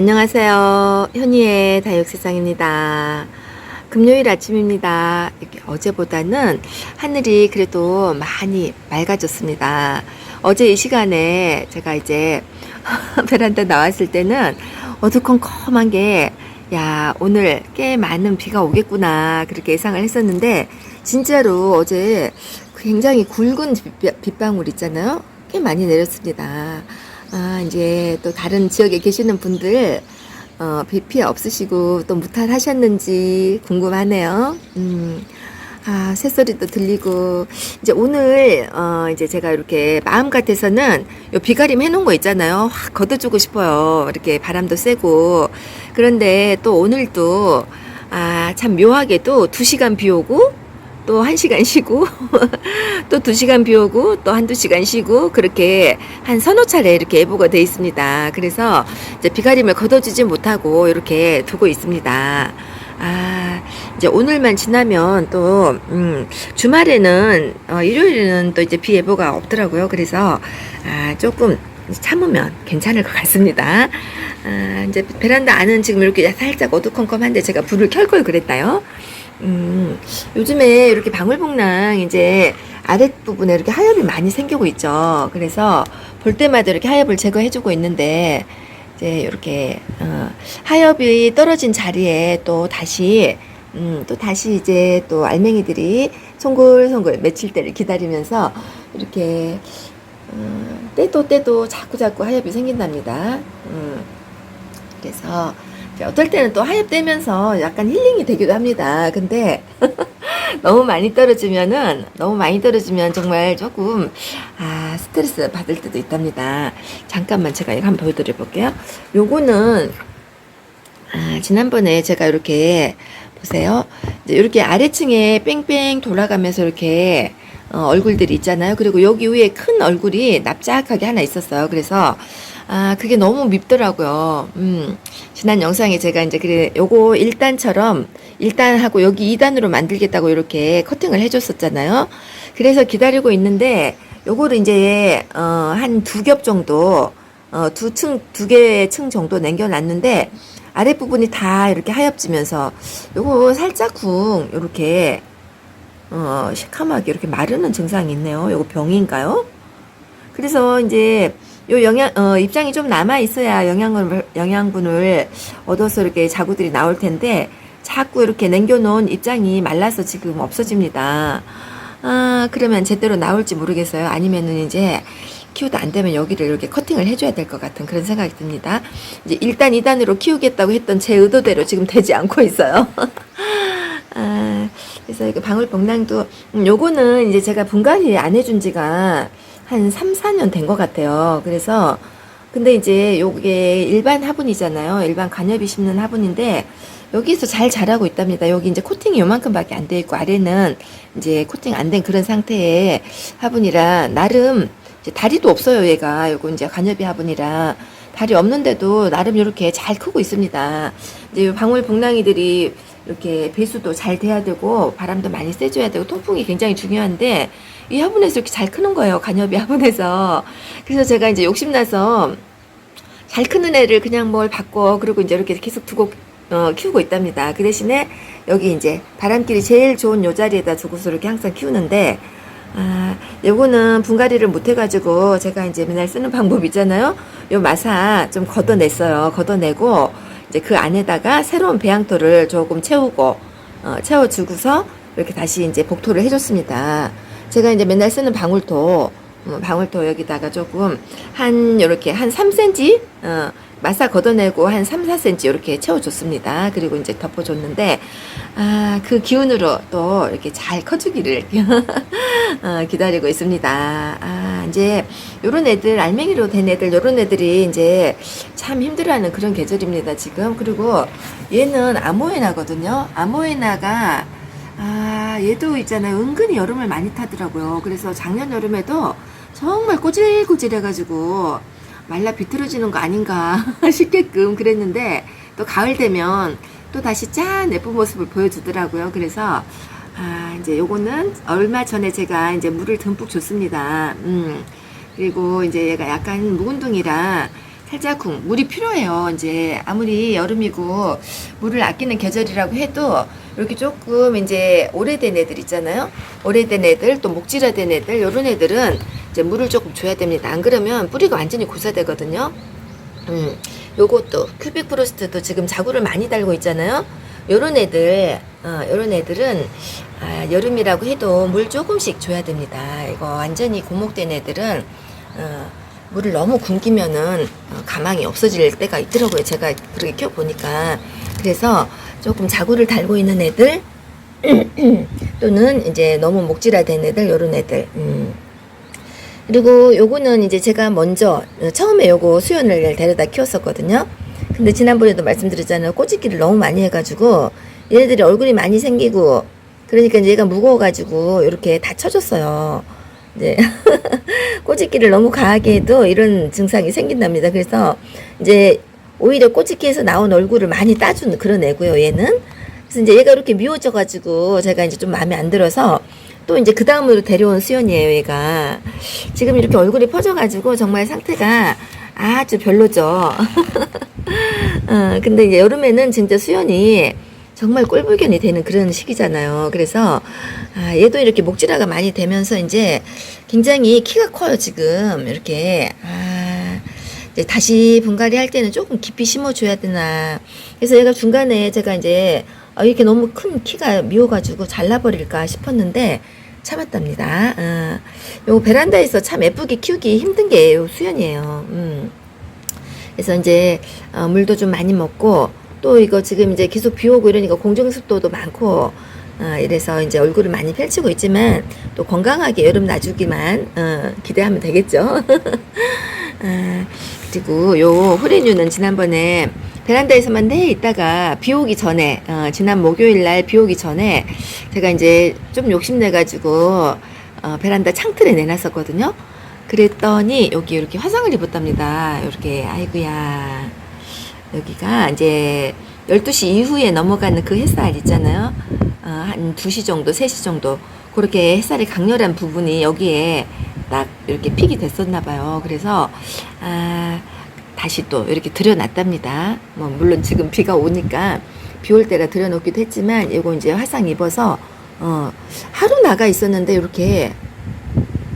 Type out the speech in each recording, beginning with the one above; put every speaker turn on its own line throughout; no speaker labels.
안녕하세요. 현이의 다육세상입니다. 금요일 아침입니다. 어제보다는 하늘이 그래도 많이 맑아졌습니다. 어제 이 시간에 제가 이제 베란다 나왔을 때는 어두컴컴한 게, 야, 오늘 꽤 많은 비가 오겠구나. 그렇게 예상을 했었는데, 진짜로 어제 굉장히 굵은 빗- 빗방울 있잖아요. 꽤 많이 내렸습니다. 아, 이제 또 다른 지역에 계시는 분들, 어, 비 피해 없으시고 또 무탈하셨는지 궁금하네요. 음, 아, 새소리도 들리고, 이제 오늘, 어, 이제 제가 이렇게 마음 같아서는 요 비가림 해 놓은 거 있잖아요. 확 걷어 주고 싶어요. 이렇게 바람도 세고. 그런데 또 오늘도, 아, 참 묘하게도 두 시간 비 오고, 또한 시간 쉬고, 또두 시간 비 오고, 또 한두 시간 쉬고, 그렇게 한 서너 차례 이렇게 예보가 돼 있습니다. 그래서 이제 비가림을 걷어주지 못하고 이렇게 두고 있습니다. 아, 이제 오늘만 지나면 또, 음, 주말에는, 어, 일요일에는 또 이제 비 예보가 없더라고요. 그래서, 아, 조금 참으면 괜찮을 것 같습니다. 아, 이제 베란다 안은 지금 이렇게 살짝 어두컴컴한데 제가 불을 켤 걸 그랬나요? 음, 요즘에 이렇게 방울복랑 이제 아랫부분에 이렇게 하엽이 많이 생기고 있죠. 그래서 볼 때마다 이렇게 하엽을 제거해주고 있는데, 이제 이렇게, 어, 하엽이 떨어진 자리에 또 다시, 음, 또 다시 이제 또 알맹이들이 송글송글 맺힐 때를 기다리면서 이렇게, 음, 때도 때도 자꾸 자꾸 하엽이 생긴답니다. 음, 그래서 어떨 때는 또 하엽 떼면서 약간 힐링이 되기도 합니다. 근데 너무 많이 떨어지면은 너무 많이 떨어지면 정말 조금 아 스트레스 받을 때도 있답니다. 잠깐만 제가 이거 한번 보여드려 볼게요. 요거는 아 지난번에 제가 이렇게 보세요. 이렇게 아래층에 뺑뺑 돌아가면서 이렇게 어, 얼굴들이 있잖아요. 그리고 여기 위에 큰 얼굴이 납작하게 하나 있었어요. 그래서 아 그게 너무 밉더라고요. 음 지난 영상에 제가 이제 그래 요거 1단처럼 1단 하고 여기 2단으로 만들겠다고 이렇게 커팅을 해줬었잖아요. 그래서 기다리고 있는데 요거를 이제 어 한 두 겹 정도 어 두 층 두 개의 층 정도 남겨놨는데 아랫부분이 다 이렇게 하엽지면서 요거 살짝쿵 이렇게 어 시커멓게 이렇게 마르는 증상이 있네요. 요거 병인가요? 그래서 이제 요 영양 어 입장이 좀 남아 있어야 영양을 영양분을 얻어서 이렇게 자구들이 나올 텐데 자꾸 이렇게 남겨놓은 입장이 말라서 지금 없어집니다. 아 그러면 제대로 나올지 모르겠어요. 아니면은 이제 키우다 안 되면 여기를 이렇게 커팅을 해줘야 될 것 같은 그런 생각이 듭니다. 이제 1단, 2단으로 키우겠다고 했던 제 의도대로 지금 되지 않고 있어요. 아, 그래서 이거 방울복랑도, 음, 요거는 이제 제가 분갈이 안 해준 지가 한 3, 4년 된 것 같아요. 그래서, 근데 이제 요게 일반 화분이잖아요. 일반 관엽이 심는 화분인데, 여기서 잘 자라고 있답니다. 여기 이제 코팅이 요만큼밖에 안 돼 있고, 아래는 이제 코팅 안 된 그런 상태의 화분이라, 나름, 다리도 없어요, 얘가. 요거 이제 관엽이 화분이라. 다리 없는데도 나름 이렇게 잘 크고 있습니다. 이제 요 방울 복랑이들이 이렇게 배수도 잘 돼야 되고 바람도 많이 쐬줘야 되고 통풍이 굉장히 중요한데 이 화분에서 이렇게 잘 크는 거예요. 간엽이 화분에서. 그래서 제가 이제 욕심나서 잘 크는 애를 그냥 뭘 바꿔 그리고 이제 이렇게 계속 두고 어, 키우고 있답니다. 그 대신에 여기 이제 바람길이 제일 좋은 요 자리에다 두고서 이렇게 항상 키우는데 아, 요거는 분갈이를 못 해가지고 제가 이제 맨날 쓰는 방법 있잖아요. 요 마사 좀 걷어냈어요. 걷어내고 이제 그 안에다가 새로운 배양토를 조금 채우고 어, 채워주고서 이렇게 다시 이제 복토를 해줬습니다. 제가 이제 맨날 쓰는 방울토 어, 방울토 여기다가 조금 한 요렇게 한 3cm 어, 마사 걷어내고 한 3, 4cm 이렇게 채워줬습니다. 그리고 이제 덮어줬는데 아, 그 기운으로 또 이렇게 잘 커주기를 어, 기다리고 있습니다. 아, 이제 요런 애들 알맹이로 된 애들 요런 애들이 이제 참 힘들어하는 그런 계절입니다. 지금 그리고 얘는 아모에나거든요. 아모에나가 아, 얘도 있잖아요. 은근히 여름을 많이 타더라고요. 그래서 작년 여름에도 정말 꼬질꼬질해가지고 말라 비틀어지는 거 아닌가 싶게끔 그랬는데 또 가을 되면 또 다시 짠 예쁜 모습을 보여주더라고요. 그래서 아, 이제 요거는 얼마 전에 제가 이제 물을 듬뿍 줬습니다. 음. 그리고 이제 얘가 약간 묵은둥이라 살짝쿵 물이 필요해요. 이제 아무리 여름이고 물을 아끼는 계절이라고 해도 이렇게 조금 이제 오래된 애들 있잖아요. 오래된 애들 또 목질화된 애들 이런 애들은 이제 물을 조금 줘야 됩니다. 안 그러면 뿌리가 완전히 고사되거든요. 음, 요것도 큐빅 프로스트도 지금 자구를 많이 달고 있잖아요. 요런 애들, 어, 요런 애들은 아, 여름이라고 해도 물 조금씩 줘야 됩니다. 이거 완전히 고목된 애들은 어, 물을 너무 굶기면은 어, 가망이 없어질 때가 있더라고요. 제가 그렇게 키워 보니까 그래서 조금 자구를 달고 있는 애들 또는 이제 너무 목질화된 애들 요런 애들. 음. 그리고 요거는 이제 제가 먼저 어, 처음에 요거 수연을 데려다 키웠었거든요. 근데 지난번에도 말씀드렸잖아요. 꼬집기를 너무 많이 해가지고 얘네들이 얼굴이 많이 생기고 그러니까 얘가 무거워가지고 이렇게 다 쳐졌어요. 이제 꼬집기를 너무 강하게 해도 이런 증상이 생긴답니다. 그래서 이제 오히려 꼬집기에서 나온 얼굴을 많이 따준 그런 애고요. 얘는 그래서 이제 얘가 이렇게 미워져가지고 제가 이제 좀 마음에 안 들어서 또 이제 그 다음으로 데려온 수연이에요. 얘가 지금 이렇게 얼굴이 퍼져가지고 정말 상태가 아주 별로죠. 어, 근데 이제 여름에는 진짜 수연이 정말 꼴불견이 되는 그런 시기잖아요. 그래서 아, 얘도 이렇게 목질화가 많이 되면서 이제 굉장히 키가 커요. 지금 이렇게 아, 이제 다시 분갈이 할 때는 조금 깊이 심어줘야 되나. 그래서 얘가 중간에 제가 이제 아, 이렇게 너무 큰 키가 미워가지고 잘라버릴까 싶었는데 참았답니다. 어, 요 베란다에서 참 예쁘게 키우기 힘든 게 요 수연이에요. 음. 그래서 이제 어, 물도 좀 많이 먹고 또 이거 지금 이제 계속 비 오고 이러니까 공중 습도도 많고 어, 이래서 이제 얼굴을 많이 펼치고 있지만 또 건강하게 여름 놔주기만 어, 기대하면 되겠죠. 아, 그리고 요 호레뉴는 지난번에 베란다에서만 내 있다가 비 오기 전에 어, 지난 목요일 날 비 오기 전에 제가 이제 좀 욕심내 가지고 어, 베란다 창틀에 내놨었거든요. 그랬더니 여기 이렇게 화상을 입었답니다. 이렇게 아이고야 여기가 이제 12시 이후에 넘어가는 그 햇살 있잖아요. 어, 한 2시 정도, 3시 정도 그렇게 햇살이 강렬한 부분이 여기에 딱 이렇게 픽이 됐었나 봐요. 그래서 아, 다시 또 이렇게 들여놨답니다. 뭐 물론 지금 비가 오니까 비 올 때라 들여놓기도 했지만 이거 이제 화상 입어서 어, 하루 나가 있었는데 이렇게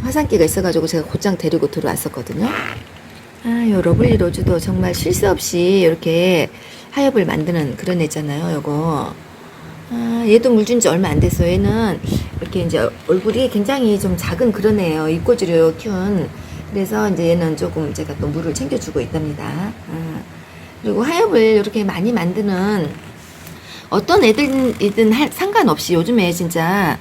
화상기가 있어가지고 제가 곧장 데리고 들어왔었거든요. 아, 요 러블리 로즈도 정말 쉴새 없이 이렇게 하엽을 만드는 그런 애잖아요, 요거. 아, 얘도 물 준 지 얼마 안 됐어요. 얘는 이렇게 이제 얼굴이 굉장히 좀 작은 그런 애예요. 입꼬지로 키운. 그래서 이제 얘는 조금 제가 또 물을 챙겨주고 있답니다. 아, 그리고 하엽을 이렇게 많이 만드는 어떤 애들이든 할- 상관없이 요즘에 진짜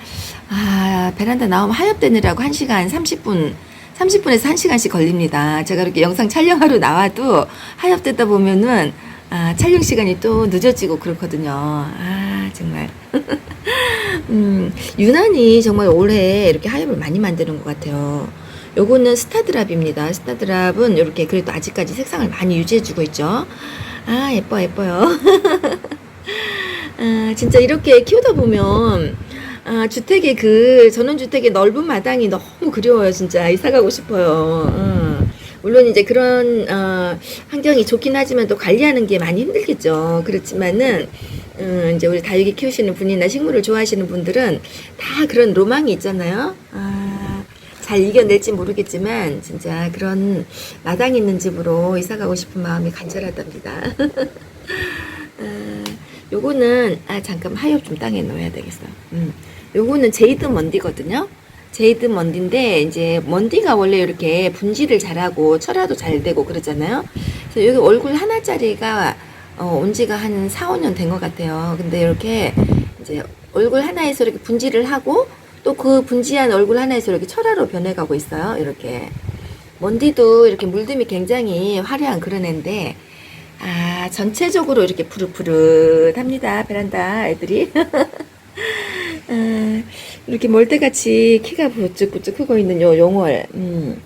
아 베란다 나오면 하엽 되느라고 1시간 30분 30분에서 1시간씩 걸립니다. 제가 이렇게 영상 촬영하러 나와도 하엽되다 보면은 아, 촬영 시간이 또 늦어지고 그렇거든요. 아 정말 음, 유난히 정말 올해 이렇게 하엽을 많이 만드는 것 같아요. 요거는 스타드랍입니다. 스타드랍은 이렇게 그래도 아직까지 색상을 많이 유지해주고 있죠. 아 예뻐 예뻐요. 아, 진짜 이렇게 키우다 보면 아, 주택의 그 전원주택의 넓은 마당이 너무 그리워요 진짜 이사 가고 싶어요 어. 물론 이제 그런 어, 환경이 좋긴 하지만 또 관리하는 게 많이 힘들겠죠 그렇지만은 음, 이제 우리 다육이 키우시는 분이나 식물을 좋아하시는 분들은 다 그런 로망이 있잖아요 아, 잘 이겨낼지 모르겠지만 진짜 그런 마당 있는 집으로 이사 가고 싶은 마음이 간절하답니다 아, 요거는 아 잠깐 하엽 좀 땅에 넣어야 되겠어. 음. 요거는 제이드 먼디거든요. 제이드 먼디인데 이제 먼디가 원래 이렇게 분지를 잘하고 철화도 잘 되고 그러잖아요. 그래서 여기 얼굴 하나짜리가 어, 온 지가 한 4, 5년 된 것 같아요. 근데 이렇게 이제 얼굴 하나에서 이렇게 분지를 하고 또 그 분지한 얼굴 하나에서 이렇게 철화로 변해가고 있어요. 이렇게. 먼디도 이렇게 물듬이 굉장히 화려한 그런 애인데 아, 전체적으로 이렇게 푸릇푸릇합니다. 베란다 애들이. 아, 이렇게 멀대같이 키가 부쩍부쩍 크고 있는 요 용월. 음.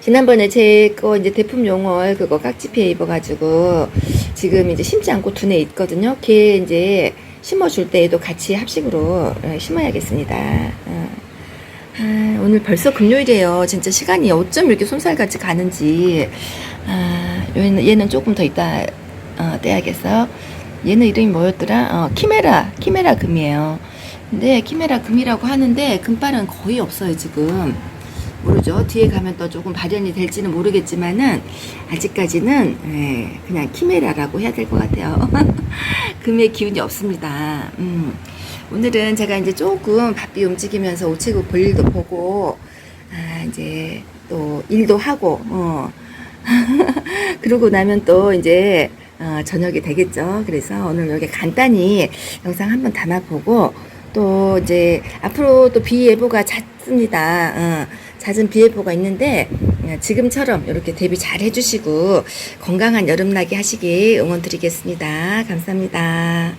지난번에 제 거 이제 대품 용월 그거 깍지피에 입어가지고 지금 이제 심지 않고 둔에 있거든요. 걔 이제 심어줄 때에도 같이 합식으로 어, 심어야겠습니다. 어. 아, 오늘 벌써 금요일이에요. 진짜 시간이 어쩜 이렇게 솜살같이 가는지. 아,
얘는, 얘는 조금 더 이따 어, 떼야겠어요. 얘는 이름이 뭐였더라? 어, 키메라, 키메라 금이에요. 근데 키메라 금이라고 하는데 금발은 거의 없어요 지금. 모르죠. 뒤에 가면 또 조금 발현이 될지는 모르겠지만은 아직까지는 예, 그냥 키메라라고 해야 될 것 같아요. 금의 기운이 없습니다. 음. 오늘은 제가 이제 조금 바삐 움직이면서 우체국 볼 일도 보고 아, 이제 또 일도 하고 어. 그러고 나면 또 이제 어, 저녁이 되겠죠. 그래서 오늘 여기 간단히 영상 한번 담아보고 또 이제 앞으로 또 비 예보가 잦습니다. 어, 잦은 비 예보가 있는데 어, 지금처럼 이렇게 대비 잘 해주시고 건강한 여름나기 하시기 응원 드리겠습니다. 감사합니다.